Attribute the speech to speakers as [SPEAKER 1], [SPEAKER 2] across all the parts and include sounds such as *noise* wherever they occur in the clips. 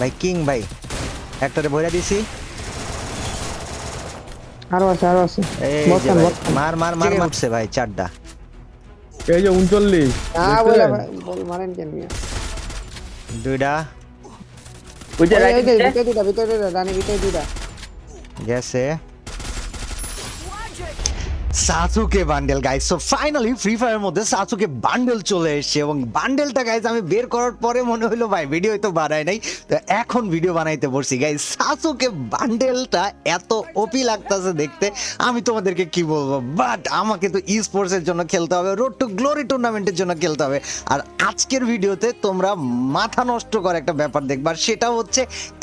[SPEAKER 1] ভাই কিং ভাই একটারে ভরে দিছি।
[SPEAKER 2] আরও আছে আরও আছে।
[SPEAKER 1] এই যে ভাই, মার মার মার মারছে ভাই চারটা।
[SPEAKER 3] এই যে উনচল্লিশ
[SPEAKER 2] না বলে বল মারেন কেন মিয়া
[SPEAKER 1] দুইটা।
[SPEAKER 4] ওই যে
[SPEAKER 2] ওই,
[SPEAKER 4] দিতে
[SPEAKER 2] দিতে যে,
[SPEAKER 4] দিতে
[SPEAKER 2] ভিতরে দিতে ভিতরে দিতে রানী ভিতরে দুটা
[SPEAKER 1] গেছে। Sasuke bundle guys so finally Free ফায়ারের মধ্যে সাসুকে বান্ডেল চলে এসেছে এবং বান্ডেলটা গাইস আমি বের করার পরে মনে হলো, ভাই ভিডিও তো বানাই নাই। তো এখন ভিডিও বানাইতে বসছি গাইস সাসুকে বান্ডেলটা এত ওপি লাগতাছে দেখতে, আমি তোমাদেরকে কি বলব? বাট আমাকে তো ই স্পোর্টস এর জন্য খেলতে হবে রোড টু গ্লোরি টুর্নামেন্টের জন্য খেলতে হবে। আর আজকের ভিডিওতে তোমরা মাথা নষ্ট করে একটা ব্যাপার দেখবার সেটা হচ্ছে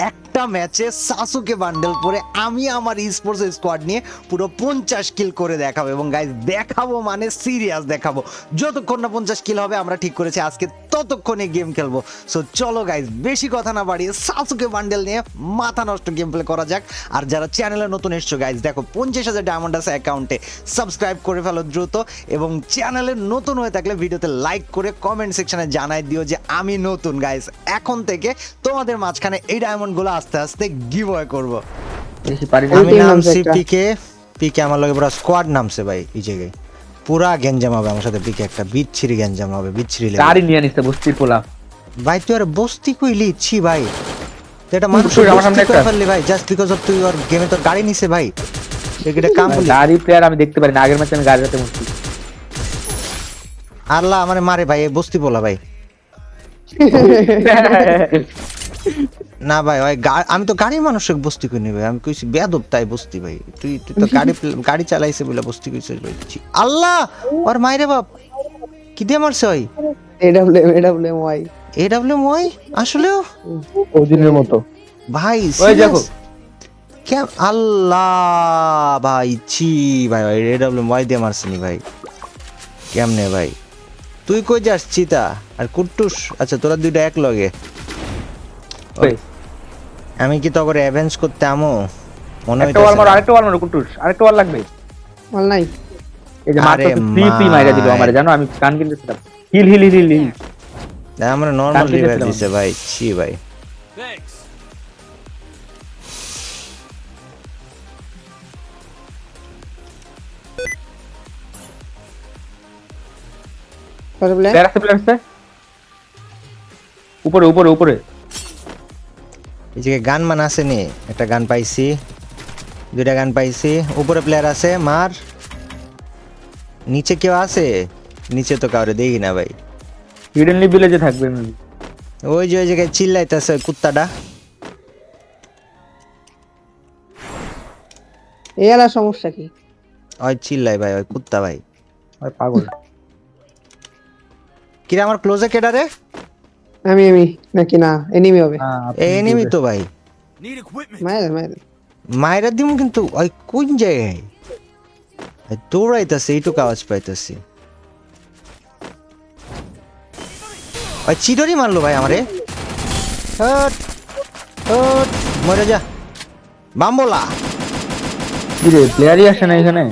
[SPEAKER 1] একটা ম্যাচে সাসুকে বান্ডেল পরে আমি আমার ই স্পোর্টস স্কোয়াড নিয়ে পুরো পঞ্চাশ কিল করে দেখাবো এবং গাইজ দেখাবো মানে সিরিয়াস দেখাবো। যতক্ষণ না পঞ্চাশ কিল হবে আমরা ঠিক করেছি আজকে ততক্ষণে গেম খেলব। সো চলো গাইজ বেশি কথা না বাড়িয়ে সাসুকে বান্ডেল নিয়ে মাথা নষ্ট গেম প্লে করা যাক। আর যারা চ্যানেলে নতুন এসছো গাইজ দেখো পঞ্চাশ হাজার ডায়মন্ড আছে অ্যাকাউন্টে সাবস্ক্রাইব করে ফেলো দ্রুত এবং চ্যানেলে নতুন হয়ে থাকলে ভিডিওতে লাইক করে কমেন্ট সেকশনে জানাই দিও যে আমি নতুন গাইজ এখন থেকে তোমাদের মাঝখানে এই ডায়মন্ডগুলো আস্তে আস্তে গিভ করব।
[SPEAKER 4] বেশি পারি না।
[SPEAKER 2] ওই
[SPEAKER 1] আমি
[SPEAKER 2] নামছি একটা।
[SPEAKER 1] পিকে আমার লগে পুরো স্কোয়াড নামছে ভাই এই জায়গায়। পুরা গেঞ্জাম হবে আমার সাথে পিকে একটা বিচ্ছিরি গেঞ্জাম হবে বিচ্ছিরি লেগে
[SPEAKER 4] গাড়ি নিয়ে নিচ্ছে বস্তির পোলা।
[SPEAKER 1] ভাই তুই আর বস্তি কইলি? ছি ভাই। এটা মানুষ
[SPEAKER 4] তুই আমার সামনে একটা।
[SPEAKER 1] ফেললি ভাই? জাস্ট বিকজ অফ তুই ওর গেমে তোর গাড়ি নিছে ভাই। এটা কাম
[SPEAKER 4] গাড়ি প্লেয়ার আমি দেখতে পারি না আগের ম্যাচে আমি গাড়ি রাতে মুক্তি
[SPEAKER 1] আল্লাহ মানে মারে ভাই এই বস্তি পোলা ভাই। *laughs* না ভাই ওই গা- আমি তো গাড়ি মানুষের বস্তি কইনি ভাই আমি কইছি বেয়াদব তাই বস্তি ভাই। তুই তুই তো গাড়ি গাড়ি চালাইছে বলে বস্তি কইছিস ভাই আল্লাহ ওর মাইরে বাপ কি দিয়ে মারছে ওই
[SPEAKER 2] AW AW Y
[SPEAKER 1] AW Y আসলেও?
[SPEAKER 3] ওদিনের মতো।
[SPEAKER 1] ভাই
[SPEAKER 4] ওই দেখো।
[SPEAKER 1] কেম আল্লাহ ভাই ছি ভাই ভাই এডব্লিউ ওয়াই দিয়ে মারছিনি ভাই। কেমনে ভাই? তুই কই যাস চিতা? আর কুট্টুস? আচ্ছা তোরা দুইটা এক লগে
[SPEAKER 4] ওই,
[SPEAKER 1] আমি কি তখন অ্যাভেঞ্জ করতে আমো? মনে
[SPEAKER 4] একটা ওয়াল আরেকটা ওয়াল মারো কুটুস আরেকটা ওয়াল লাগবে।
[SPEAKER 2] মাল নাই।
[SPEAKER 4] এই যে মাত্র ফ্রি ফ্রি মাইরা দিল। আমারে জানো আমি gun কিনতেছিলাম heal heal heal heal heal
[SPEAKER 1] আমরা নরমাল রিভাইভ দিছে ভাই ছি ভাই।
[SPEAKER 4] প্লেয়ার আছে প্লেয়ার আছে? উপরে উপরে উপরে।
[SPEAKER 1] এই যে গান মান আছে নি একটা গান পাইছি দুইটা গান পাইছি উপরে প্লেয়ার আছে মার নিচে কেউ আছে? নিচে তো কাউরে দেখি না ভাই।
[SPEAKER 4] হিডেনলি ভিলেজে থাকবে।
[SPEAKER 1] ওই যে ওই জায়গায় চিল্লাইতেছে ওই কুত্তাটা।
[SPEAKER 2] এই সমস্যা কি?
[SPEAKER 1] ওই চিল্লাই ভাই ওই কুত্তা ভাই।
[SPEAKER 4] ওই পাগল।
[SPEAKER 1] কিরে আমার ক্লোজে কেডা রে?
[SPEAKER 2] আমি আমি নাকি না? এনিমি হবে।
[SPEAKER 4] হ্যাঁ,
[SPEAKER 1] এনিমি তো ভাই।
[SPEAKER 2] মায়ের মায়ের।
[SPEAKER 1] মায়েরা দিম কিন্তু ওই কোন জায়গায়? দৌড়াইতেছে এইটুকু আওয়াজ পাইতেছি। ওই চিডরি মারলো ভাই আমারে। মরে যা। বাম্বলা।
[SPEAKER 4] কি রে প্লেয়ারই আসে না এখানে?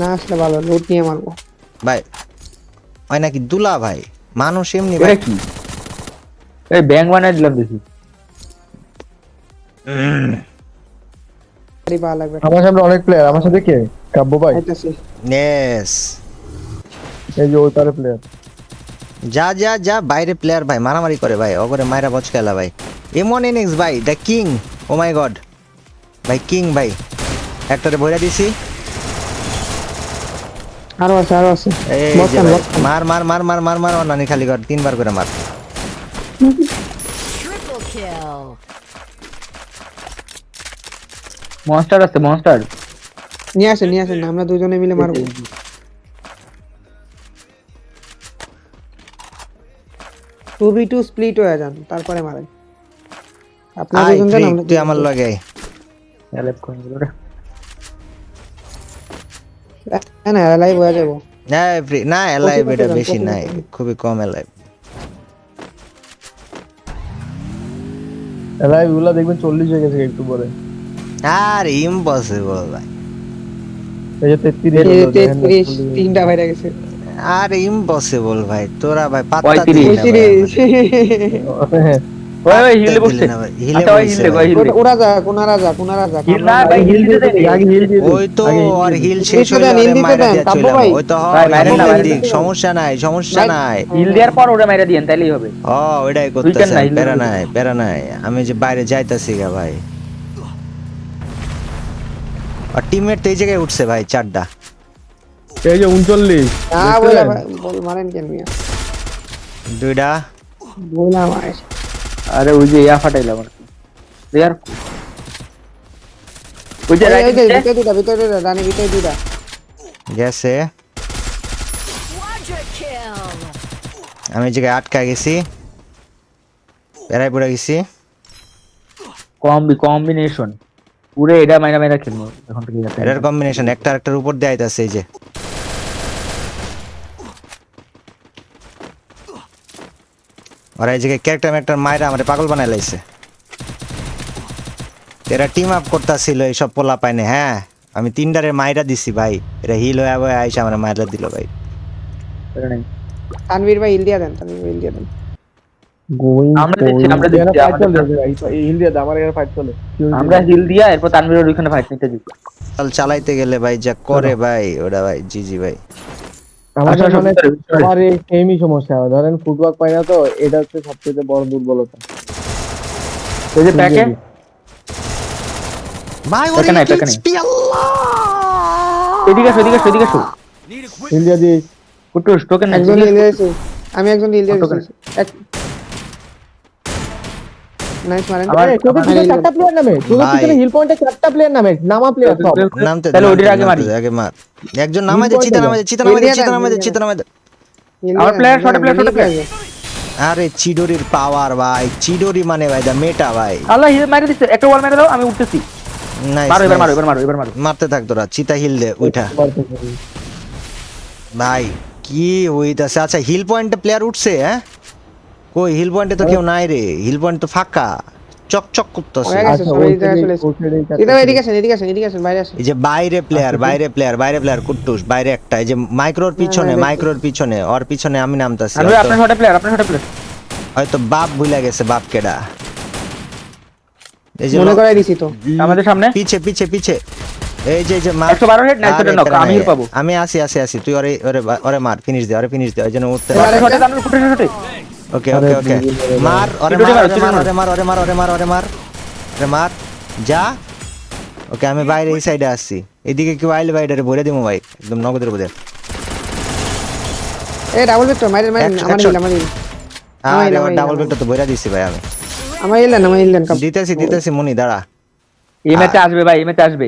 [SPEAKER 2] না আসলে ভালো লুট নিয়ে মারবো।
[SPEAKER 1] ভাই ওই নাকি দুলা ভাই? মানুষ এমনি ভাই।
[SPEAKER 4] কি? এই ব্যাংক বানাই দিলাম দেখি।
[SPEAKER 2] গাড়ি
[SPEAKER 3] আমার সামনে অনেক প্লেয়ার আমার সাথে কে? কাব্য ভাই?
[SPEAKER 1] নেস
[SPEAKER 3] এই যে ওই পারে প্লেয়ার
[SPEAKER 1] যা যা যা বাইরে প্লেয়ার ভাই মারামারি করে ভাই ওগরে মায়েরা বচ খেলা ভাই এমন ইনিংস ভাই the king oh my god ভাই কিং ভাই একটারে বইরা দিছি।
[SPEAKER 2] আরও আছে আরও আছে।
[SPEAKER 1] মার মার মার মার মার মার নানি খালি কর তিনবার করে মার।
[SPEAKER 5] Triple kill.
[SPEAKER 4] মনস্টার আছে মনস্টার
[SPEAKER 2] নিয়ে আসেন নিয়ে আসেন আমরা দুজনে মিলে মারবো। টু বি টু স্প্লিট হয়ে যান তারপরে মারেন। আপনার দুজন যান আমরা
[SPEAKER 1] তুই আমার লগে আয়।
[SPEAKER 4] হেল্প করে দিল রে।
[SPEAKER 2] হ্যাঁ না লাইভ হয়ে যাব।
[SPEAKER 1] না না এলাইভ
[SPEAKER 2] কপি
[SPEAKER 1] এটা বেশি নাই খুবই কম এলাইভ
[SPEAKER 3] লাইভ ওগুলা দেখবেন চল্লিশ হয়ে গেছে একটু পরে।
[SPEAKER 1] আর ইম্পসিবল ভাই।
[SPEAKER 3] এই যে তেত্রিশ
[SPEAKER 2] তিনটা বাইরে গেছে।
[SPEAKER 1] আর ইম্পসিবল ভাই। তোরা ভাই পাত্তা
[SPEAKER 4] পঁয়ত্রিশ।
[SPEAKER 1] ভাই
[SPEAKER 4] ওই ওই হিলে বসছে।
[SPEAKER 1] ভাই,
[SPEAKER 4] আচ্ছা ওই হিলে ওই হিলে
[SPEAKER 2] ওরা যাক ওনারা যাক ওনারা যাক
[SPEAKER 4] না ভাই। হিল দিতে দেন
[SPEAKER 3] আগে হিল দিয়ে
[SPEAKER 1] ওই তো আর হিল শেষ হলে
[SPEAKER 2] দেন, হিল
[SPEAKER 1] ওরে
[SPEAKER 2] দিতে
[SPEAKER 1] মাইরা
[SPEAKER 2] দেন, কাব্য ভাই।
[SPEAKER 1] ওই তো
[SPEAKER 4] ভাই, না,
[SPEAKER 1] হিল
[SPEAKER 4] মাইরেন
[SPEAKER 1] দিক,
[SPEAKER 2] না।
[SPEAKER 1] সমস্যা নাই সমস্যা নাই।
[SPEAKER 4] হিল দেওয়ার পর মাইরা তাইলেই হবে।
[SPEAKER 1] ও ওইটাই করতেছে
[SPEAKER 4] নাই,
[SPEAKER 1] নাই। আমি যে বাইরে যাইতাছি গা ভাই। আর টিমমেট তো এই জায়গায় উঠছে ভাই চারটা।
[SPEAKER 3] এই যে উনচল্লিশ
[SPEAKER 2] না বলে ভাই, বল মারেন কেন মিয়া?
[SPEAKER 1] দুইটা।
[SPEAKER 2] বললাম আর
[SPEAKER 4] আরে ওই যে ইয়া ফাটাইলাম আর কি। দেয়ার ওই যে রাইট
[SPEAKER 2] যে ভিতরে দুটা ভিতরে দুটা রানী ভিতরে দুটা
[SPEAKER 1] গেছে। আমি এই জায়গায় আটকা গেছি। প্যারায় পড়ে গেছি।
[SPEAKER 4] কম্বি কম্বিনেশন পুরো এটা মাইরা মাইরা খেলব। এখন থেকে
[SPEAKER 1] এটার কম্বিনেশন একটা একটার উপর দেয় আইতাছে এই যে। ওরা এই জায়গায় ক্যারেক্টার ম্যারেক্টার মায়েরা আমার পাগল বানাই লাইছে। এরা টিম আপ করতেছিল এইসব পোলা পাইনে হ্যাঁ? আমি তিনটারে মাইরা দিছি ভাই। এরা হিল হয়ে হয়ে আইসা আমার মাইরা দিল ভাই।
[SPEAKER 2] তানভীর ভাই হিল দিয়া দেন তানভীর হিল দিয়া দেন।
[SPEAKER 4] আমরা
[SPEAKER 3] হিল দিয়ে দাও, আমার এখানে ফাইট চলে।
[SPEAKER 4] আমরা হিল দিয়া এরপর তানভীরের ওইখানে ফাইট নিতে
[SPEAKER 1] চালাইতে গেলে ভাই যা করে ভাই ওটা ভাই জি জি ভাই।
[SPEAKER 3] আমাদের
[SPEAKER 4] আচ্ছা,
[SPEAKER 3] মানে। সবার এই সেমই সমস্যা ধরেন ফুটবল পাই না তো এটা হচ্ছে সবচেয়ে বড় দুর্বলতা।
[SPEAKER 4] এই যে প্যাকে?
[SPEAKER 1] ভাই
[SPEAKER 4] ওরে পেছনে।
[SPEAKER 1] আল্লাহ
[SPEAKER 4] এদিকে আসো এদিকে আসো এদিকে আসো।
[SPEAKER 3] ইন্ডিয়া দি
[SPEAKER 4] কুটুস টোকেন
[SPEAKER 2] একজন আমি একজন ইন্ডিয়া এক নাইস মারেন
[SPEAKER 4] আমার-
[SPEAKER 3] তোদের পিছনে চারটা প্লেয়ার নামে তোদের পিছনে হিল পয়েন্টে চারটা প্লেয়ার নামে নামা প্লেয়ার সব।
[SPEAKER 1] নামতে
[SPEAKER 4] তাহলে
[SPEAKER 1] নামতে
[SPEAKER 4] আগে মারি।
[SPEAKER 1] আগে মার। একজন চিতা চিতা চিতা চিতা
[SPEAKER 4] আমার।
[SPEAKER 1] আরে চিডোরির পাওয়ার ভাই। চিডোরি মানে ভাই দা মেটা ভাই।
[SPEAKER 4] আল্লাহ হিল মাইরা দিচ্ছে একটা ওয়াল মেরে দাও আমি উঠতেছি।
[SPEAKER 1] নাইস
[SPEAKER 4] মারো এবার মারো এবার মারো এবার মারো।
[SPEAKER 1] মারতে থাক তোরা চিতা হিল দে উঠা ভাই কি হইতাছে? আচ্ছা হিল পয়েন্টে প্লেয়ার উঠছে হ্যাঁ? কই হিল পয়েন্টে তো কেউ নাই রে। হিল পয়েন্ট তো ফাঁকা। চকচক করতেছে।
[SPEAKER 2] হয়ে এই জায়গায় চলে এসেছে। এটা এদিকে আসেন এদিকে আসেন এদিকে আসেন বাইরে আসেন।
[SPEAKER 1] এই যে বাইরে প্লেয়ার বাইরে প্লেয়ার বাইরে প্লেয়ার কুট্টুস বাইরে একটা। এই যে মাইক্রোর পিছনে মাইক্রোর পিছনে ওর পিছনে আমি নামতাছি।
[SPEAKER 4] আর
[SPEAKER 1] হয়তো-
[SPEAKER 4] আপনার ছটা প্লেয়ার আপনার ছটা প্লেয়ার
[SPEAKER 1] হয়তো বাপ ভুলে গেছে বাপ কেডা। এই যে
[SPEAKER 2] মনে করাই দিছি তো।
[SPEAKER 4] আমাদের সামনে?
[SPEAKER 1] পিছে পিছে পিছে। এই যে এই যে মার
[SPEAKER 4] 112 head, 900
[SPEAKER 1] আরে
[SPEAKER 4] knock,
[SPEAKER 1] প্যারা
[SPEAKER 4] আমি
[SPEAKER 1] নাই।
[SPEAKER 4] পাবো।
[SPEAKER 1] আমি আসি আসি আসি। তুই ওরে ওরে ওরে মার ফিনিশ দে ওরে ফিনিশ দে ওই জন্য উঠতে
[SPEAKER 2] এবারে
[SPEAKER 4] ছটা তানভীর ফুটে ছটে
[SPEAKER 1] ওকে ওকে ওকে মার ওরে মারো, ওরে মার
[SPEAKER 4] চিডোরি
[SPEAKER 1] ওরে মার ওরে মার ওরে মার ওরে মার ওরে মার যা ওকে আমি বাইরে এই সাইডে আসছি এদিকে কেউ আইলে বাইরে বলে দিমু ভাই একদম নগদের উপরে
[SPEAKER 2] এই ডাবল ভিক্টর মারেন
[SPEAKER 1] একশো-
[SPEAKER 2] আমার। হিল আমার
[SPEAKER 1] আর
[SPEAKER 2] আমার
[SPEAKER 1] ডাবল বেলটা তো বইরা দিছি ভাই আমি
[SPEAKER 2] আমার হিল দেন আমার হিল দেন কাপ
[SPEAKER 1] দিতেছি দিতেছি মুনি দাঁড়া
[SPEAKER 4] এই ম্যাচে আসবে ভাই এই ম্যাচে আসবে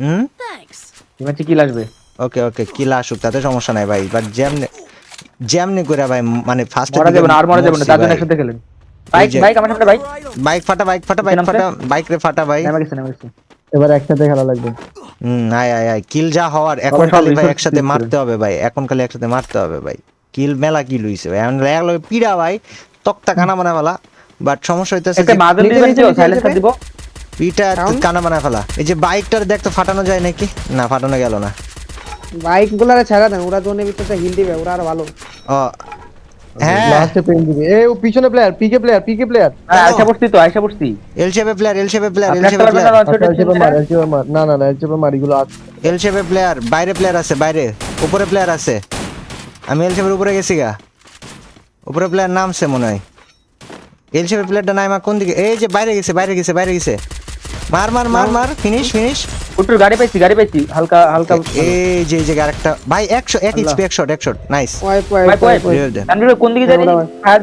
[SPEAKER 1] হুম
[SPEAKER 5] Thanks.
[SPEAKER 4] এই ম্যাচে কিল আসবে
[SPEAKER 1] ওকে ওকে কিলা আসুক তাতে সমস্যা নাই ভাই বাট যেমনি যেমনি করে ভাই মানে ফার্স্ট
[SPEAKER 4] মরা যাবে না আর মরা যাবে না তার জন্য একসাথে খেলেন বাইক বাইক আমার সামনে বাইক।
[SPEAKER 1] বাইক ফাটা বাইক ফাটা বাইক ফাটা বাইক রে ফাটা ভাই।
[SPEAKER 4] নেমে গেছে নেমে গেছে
[SPEAKER 3] এবার একসাথে খেলা লাগবে।
[SPEAKER 1] হুম আয় আয় আয়। কিল যা হওয়ার এখন খালি ভাই একসাথে মারতে হবে ভাই এখন খালি একসাথে মারতে হবে ভাই। কিল মেলা কিল হইছে ভাই এখন এক লগে পিড়া ভাই তক্তা কানা বানা ফেলা। বাট সমস্যা হইতেছে
[SPEAKER 4] একটা
[SPEAKER 1] যে
[SPEAKER 4] মাদুর দিবেন তো
[SPEAKER 2] নিচে।
[SPEAKER 4] দিব।
[SPEAKER 1] পিটা কানা বানা ফেলা। এই যে বাইকটার দেখতো ফাটানো যায় নাকি? না ফাটানো গেল না।
[SPEAKER 2] বাইক গুলারে ছাড়া দেন ওরা জোনের ভিতরে হিল দিবে ওরা আরও ভালো।
[SPEAKER 1] হ্যাঁ।
[SPEAKER 3] লাস্টে পেন দিবে। এই ও পিছনে প্লেয়ার পিকে প্লেয়ার পিকে প্লেয়ার
[SPEAKER 4] হ্যাঁ আয়সা পড়ছি তো আয়সা পড়ছি।
[SPEAKER 1] এল শেপে প্লেয়ার এল শেপে প্লেয়ার এল শেপে প্লেয়ার
[SPEAKER 4] পারবেন না, ছোট
[SPEAKER 3] এলচেপে
[SPEAKER 4] টিম
[SPEAKER 3] মার। মার না না না এলচেপে মার এগুলো আছে
[SPEAKER 1] এল শেপে প্লেয়ার বাইরে প্লেয়ার আছে বাইরে। উপরে প্লেয়ার আছে। আমি এল শেপের উপরে গেছি গা। উপরে প্লেয়ার নামছে মনে হয়। এল শেপের প্লেয়ারটা নাই আমার কোন দিকে? এই যে বাইরে গেছে বাইরে গেছে বাইরে গেছে। মার মার মার মার ফিনিশ ফিনিশ
[SPEAKER 4] কুটুর গাড়ি পাইছি গাড়ি পাইছি হালকা হালকা
[SPEAKER 1] এই যে যে আরেকটা ভাই একশো এক ইঞ্চি এক শট এক শট নাইস
[SPEAKER 2] ওয়াইপ
[SPEAKER 4] ভাই। তানভীর কোন দিকে যাই?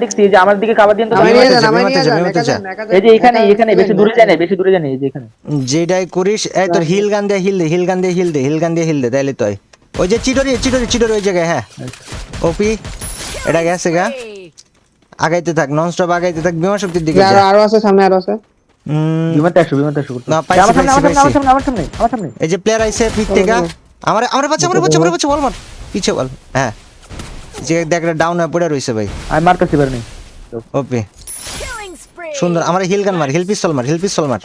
[SPEAKER 4] দেখছি যে আমার দিকে দিন তো
[SPEAKER 1] আমি
[SPEAKER 2] নিয়ে যান
[SPEAKER 1] আমি
[SPEAKER 2] নিয়ে যান
[SPEAKER 4] এই যে এখানে এখানে বেশি দূরে যায় না বেশি দূরে যায় না এই যে এখানে।
[SPEAKER 1] যেটাই করিস এই তোর হিল গান দিয়ে হিল দে হিল গান দিয়ে হিল দে হিল গান দিয়ে হিল দে তাইলে তো ওই যে চিডরি চিডরি চিডরি ওই জায়গায় হ্যাঁ। ওপি এটা গেছে গা। আগাইতে থাক নন স্টপ আগাইতে থাক বিমা শক্তির দিকে
[SPEAKER 2] আরও আছে সামনে আরও আছে।
[SPEAKER 4] বিমানটা আসো বিমানটা আসো
[SPEAKER 1] না, পাইছি,
[SPEAKER 4] আমার সামনে আমার সামনে আমার সামনে আমার সামনে।
[SPEAKER 1] এই যে প্লেয়ার আইছে পিক থেকে আমার আমার বাচ্চা আমার বাচ্চা আমার বাচ্চা বল মার পিছে বল হ্যাঁ। যে দেখ ডাউন হয়ে পড়ে রইছে ভাই।
[SPEAKER 4] আমি মারতেছি পারি
[SPEAKER 1] ওপি সুন্দর আমার হিল গান মার হিল পিস্তল মার হিল পিস্তল মার।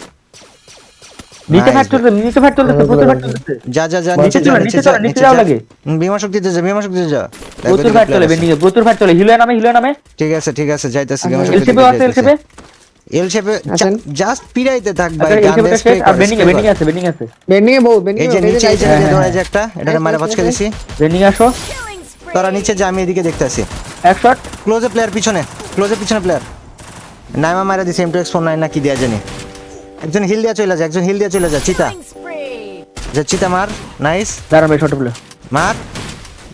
[SPEAKER 4] নিচে
[SPEAKER 1] Nice,
[SPEAKER 4] চলছে নিচে ফাইট চলছে প্রচুর ফাইট চলছে
[SPEAKER 1] যা যা যা
[SPEAKER 4] নিচে
[SPEAKER 1] নিচে নিচে
[SPEAKER 4] নিচে নিচে
[SPEAKER 1] নিচে
[SPEAKER 4] যাও লাগে।
[SPEAKER 1] বিমা শক্তিতে যা বিমা শক্তিতে যা।
[SPEAKER 4] প্রচুর
[SPEAKER 1] ওইদিকে
[SPEAKER 4] চলে
[SPEAKER 1] আছে।
[SPEAKER 4] নিচে প্রচুর ফাইট চলে হিলো নামে হিলো নামে।
[SPEAKER 1] ঠিক আছে ঠিক আছে যাইতাছি বিমা
[SPEAKER 4] এলসিপি আছে এলসিপি
[SPEAKER 1] এল শেপে জাস্ট পিরাইতে থাক ভাই
[SPEAKER 4] আচ্ছা
[SPEAKER 1] গান দিয়ে
[SPEAKER 4] আর। আছে বেনিং আছে
[SPEAKER 2] বেন্ডিং এ বউ বেন্ডিং
[SPEAKER 1] এই যে নিচে এই যে
[SPEAKER 4] হ্যাঁ, হ্যাঁ,
[SPEAKER 1] যে একটা এটা মারা ভচকা দিছি।
[SPEAKER 4] বেনিং আসো।
[SPEAKER 1] তোরা নিচে যা আমি এদিকে দেখতেছি।
[SPEAKER 4] এক শট
[SPEAKER 1] ক্লোজে প্লেয়ার পিছনে ক্লোজে পিছনে প্লেয়ার নাইমা মারা দিছে না কি দেওয়া জানি। একজন হিল দিয়া চলে যা একজন হিল দিয়া চলে যা চিতা। যা চিতা মার নাইস
[SPEAKER 4] দাঁড়ান ভাই শট বলে।
[SPEAKER 1] মার।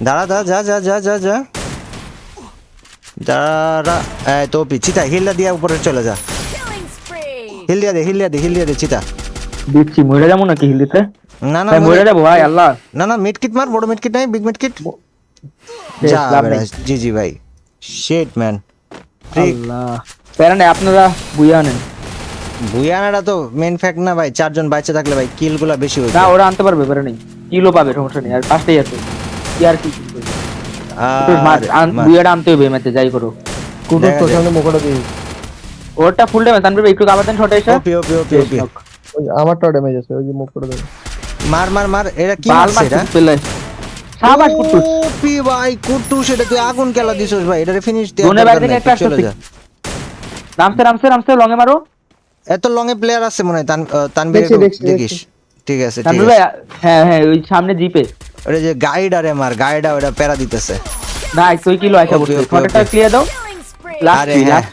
[SPEAKER 1] দাঁড়া দাঁড়া যা যা যা যা যা। দাঁড়া এই তো চিতা হিলটা দিয়া উপরে চলে যা। হিল দিয়া দে হিল দিয়া দে হিল দিয়া দে চিতা।
[SPEAKER 4] দিচ্ছি মরে যাব নাকি হিল দিতে
[SPEAKER 1] না না
[SPEAKER 4] মরে যাব ভাই আল্লাহ।
[SPEAKER 1] না না মিড কিট মার বড় মিড কিট নাই big med kit. G G ভাই। শিট ম্যান
[SPEAKER 4] আল্লাহ। প্যারা নেই আপনারা নেন
[SPEAKER 1] তো মেন ফ্যাক্ট না ভাই। চারজন বাইচে থাকলে ভাই কিলগুলা বেশি হইতো
[SPEAKER 4] না ওরা আনতে পারবে প্যারা নেই। কিলো পাবে সমস্যা নেই। আর পাঁচটাই আছে। কি আর কি বুয়াটা আনতে হবে ম্যাচে যাই করো।
[SPEAKER 3] কুটুর সামনে মুখটা দিয়ে
[SPEAKER 4] ওরটা ফুল ড্যামেজ তানবীর ভাই একটু কাবার দেন শটে এসে।
[SPEAKER 1] ওপি ওপি ওপি ওপি
[SPEAKER 3] ওই আমারটাও ড্যামেজ আছে ওই যে মুখ করে দেবে।
[SPEAKER 1] মার মার মার এটা কি
[SPEAKER 4] বাল
[SPEAKER 1] মারছে এটা
[SPEAKER 4] সাবাস কুটুস
[SPEAKER 1] ওপি ভাই কুট্টু সেটা তুই আগুন খেলা দিছস ভাই এটা ফিনিশ দে
[SPEAKER 4] জোনের বাইরে থেকে একটা
[SPEAKER 1] চলে
[SPEAKER 4] আসতেছে।
[SPEAKER 1] যা।
[SPEAKER 4] নামছে নামছে নামছে লঙে মারো।
[SPEAKER 1] এত লং এ প্লেয়ার আছে মনে হয় তান আহ, তানবীর
[SPEAKER 2] দেখছি, দেখছি,
[SPEAKER 1] দেখিস। ঠিক আছে ঠিক আছে।
[SPEAKER 4] হ্যাঁ হ্যাঁ ওই সামনে জিপে।
[SPEAKER 1] ওটা যে গাইড আরে মার গাইডা ওটা প্যারা দিতেছে।
[SPEAKER 4] না তুই কিলো আইসা বসে
[SPEAKER 1] okay.
[SPEAKER 4] ক্লিয়ার দাও। লাস্ট
[SPEAKER 1] আরে হ্যাঁ।
[SPEAKER 4] লাস্ট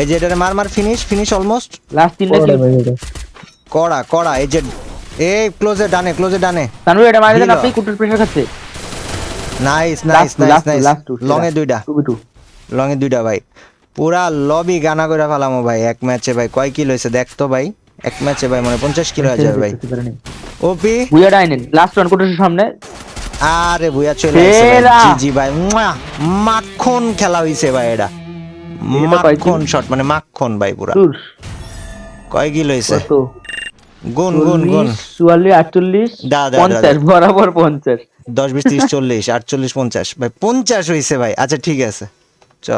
[SPEAKER 1] এই যে এটা মার মার ফিনিশ ফিনিশ অলমোস্ট
[SPEAKER 4] লাস্ট তিনটা কিল
[SPEAKER 1] কড়া কড়া এই যে এই ক্লোজে ডানে ক্লোজে ডানে।
[SPEAKER 4] তানবীর এটা মারি দেন আপনি কুটুর প্রেসার খাচ্ছে।
[SPEAKER 1] Nice nice nice nice long এ দুইটা। লং এ দুইটা ভাই। পুরা লবি গানা করে ফেলামো ভাই। এক ম্যাচে ভাই কয় কিল হয়েছে দেখ তো ভাই। এক ম্যাচে ভাই মানে পঞ্চাশ কিলো হয়ে যাবে ভাই। ওপি
[SPEAKER 4] বুয়া ডাইনেন লাস্ট ওয়ান কুটুর সামনে।
[SPEAKER 1] আরে বুয়া চলে আসছে। জি জি ভাই। মাখন খেলা হইছে ভাই এটা? মাখন শট মানে মাখন ভাই পুরা। কয় কিল হইছে? গুন গুন গুন
[SPEAKER 4] চুয়াল্লিশ আটচল্লিশ পঞ্চাশ বরাবর পঞ্চাশ।
[SPEAKER 1] দশ বিশ ত্রিশ চল্লিশ আটচল্লিশ পঞ্চাশ। ভাই পঞ্চাশ হইছে ভাই। আচ্ছা ঠিক আছে। চ।